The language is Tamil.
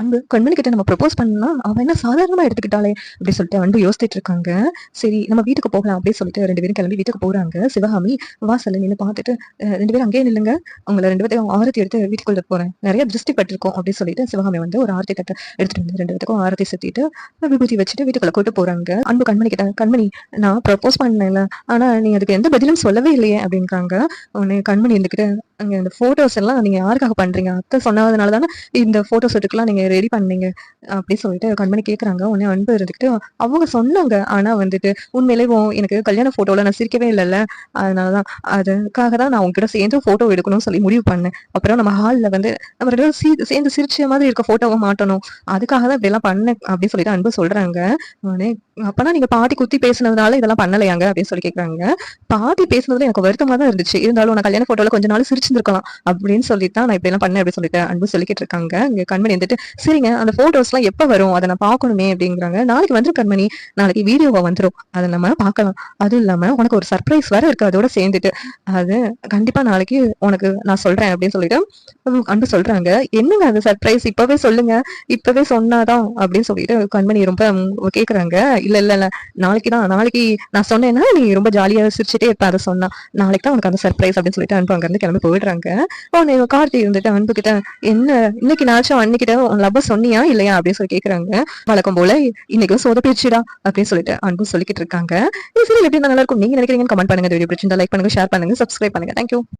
அன்பு கண்மணி கிட்ட நம்ம ப்ரப்போஸ் பண்ணா அவ என்ன சாதாரணமா எடுத்துக்கிட்டாலே அப்படின்னு சொல்லிட்டு அன்பு யோசிச்சுட்டு இருக்காங்க. சரி நம்ம வீட்டுக்கு போகலாம் அப்படின்னு சொல்லிட்டு ரெண்டு பேரும் கிளம்பி வீட்டுக்கு போறாங்க. சிவகாமி வாசல்ல நின்று பார்த்துட்டு ரெண்டு பேரும் அங்கேயே நில்லுங்க. உங்களை ரெண்டு பேர்த்தையும் ஆரத்தி எடுத்து வீட்டுக்குள்ள போறேன். நிறைய திருஷ்டி பட்டிருக்கோம் அப்படின்னு சொல்லிட்டு சிவகாமி வந்து ஒரு ஆரத்தி தட்டை எடுத்துட்டு வந்து ரெண்டு பேருக்கும் ஆரத்தி சுத்திட்டு விபூதி வச்சுட்டு வீட்டுக்குள்ள கூட்டு போறாங்க. அன்பு கண்மணி கிட்ட கண்மணி நான் ப்ரப்போஸ் பண்ணல ஆனா நீ அதுக்கு எந்த பதிலும் சொல்லவே இல்லையே அப்படின்றாங்க. உன்னை கண்மணி இருந்துக்கிட்டு அங்க இந்த போட்டோஸ் எல்லாம் நீங்க யாருக்காக பண்றீங்க? அத்தை சொன்னதுனால தானே இந்த போட்டோஸ் எடுக்கலாம். நீங்க ரெடி பண்ணீங்க அப்படி சொல்லிட்டு கண்மணி கேட்குறாங்க உடனே அன்பு இருந்துக்கிட்டு அவங்க சொன்னாங்க. ஆனா வந்துட்டு உண்மையிலே எனக்கு கல்யாண ஃபோட்டோவில் நான் சிரிக்கவே இல்லைல்ல. அதனாலதான் அதுக்காக தான் நான் உங்ககிட்ட சேர்ந்து ஃபோட்டோ எடுக்கணும்னு சொல்லி முடிவு பண்ணேன். அப்புறம் நம்ம ஹால்ல வந்து நம்ம ரெண்டு பேரும் சீ- சேர்ந்து சிரிச்ச மாதிரி இருக்க போட்டோவை மாட்டணும். அதுக்காக தான் இப்படிலாம் பண்ணேன் அப்படின்னு சொல்லிட்டு அன்பு சொல்றாங்க. உடனே அப்பனா நீங்க பாட்டி குத்தி பேசுனதுனால இதெல்லாம் பண்ணலையாங்க அப்படின்னு சொல்லி கேட்குறாங்க பாட்டி பேசுனதுல எனக்கு வருத்தமாக தான் இருந்துச்சு. இருந்தாலும் நான் கல்யாண ஃபோட்டோவில் கொஞ்ச நாள் சிரிச்சிருக்கலாம் அப்படின்னு சொல்லிட்டு தான் நான் இப்படிலாம் பண்ணேன் அப்படின்னு சொல்லிட்டு அன்பு சொல்லிக்கிட்டு இருக்காங்க. இங்க கண்மணி வந்துட்டு சரிங்க அந்த ஃபோட்டோஸ்லாம் எப்போ வரும்? அதை நான் பார்க்கணுமே அப்படிங்கிறாங்க. நாளைக்கு வந்துரும் கண்மணி. நாளைக்கு வீடியோவை வந்துடும் அதை நம்ம பார்க்கலாம். அதுவும் இல்லாமல் உனக்கு ஒரு சர்ப்ரைஸ் வேற இருக்கு. அதோட சேர்ந்துட்டு. அது கண்டிப்பா நாளைக்கு உனக்கு நான் சொல்றேன் அப்படின்னு சொல்லிட்டு அன்பு சொல்றாங்க. என்னங்க அது சர்ப்ரைஸ் இப்போவே சொல்லுங்க. இப்பவே சொன்னாதான் அப்படின்னு சொல்லிட்டு கண்மணி ரொம்ப கேட்குறாங்க இல்லை இல்லை இல்லை. நாளைக்கு தான். நாளைக்கு நான் சொன்னேன்னா நீ ரொம்ப ஜாலியாக சிரிச்சுட்டே இருப்ப. அதை சொன்னா. நாளைக்கு தான் உனக்கு அந்த சர்ப்ரைஸ் அப்படின்னு சொல்லிட்டு அன்பு அங்கேருந்து கிளம்பி போயிடுறாங்க. உடனே கார்த்தி இருந்துட்டு அன்பு கிட்ட என்ன? இன்னைக்கு நாச்சும் அன்னைக்கிட்ட லவ் சொன்னியா இல்லையா அப்படின்னு சொல்லி கேக்குறாங்க. வழக்கம் போல இன்னைக்கும் சோத பேச்சுடா அப்படின்னு சொல்லிட்டு அன்பு சொல்லிக்கிட்டு இருக்காங்க. இந்த சீரியல் எப்படி நல்லா இருக்கும்? நீங்க நினைக்கிறீங்க கமெண்ட் பண்ணுங்க. வீடியோ பிடிச்சிருந்தா லைக் பண்ணுங்க ஷேர் பண்ணுங்க சப்ஸ்கிரைப் பண்ணுங்க. தேங்க்யூ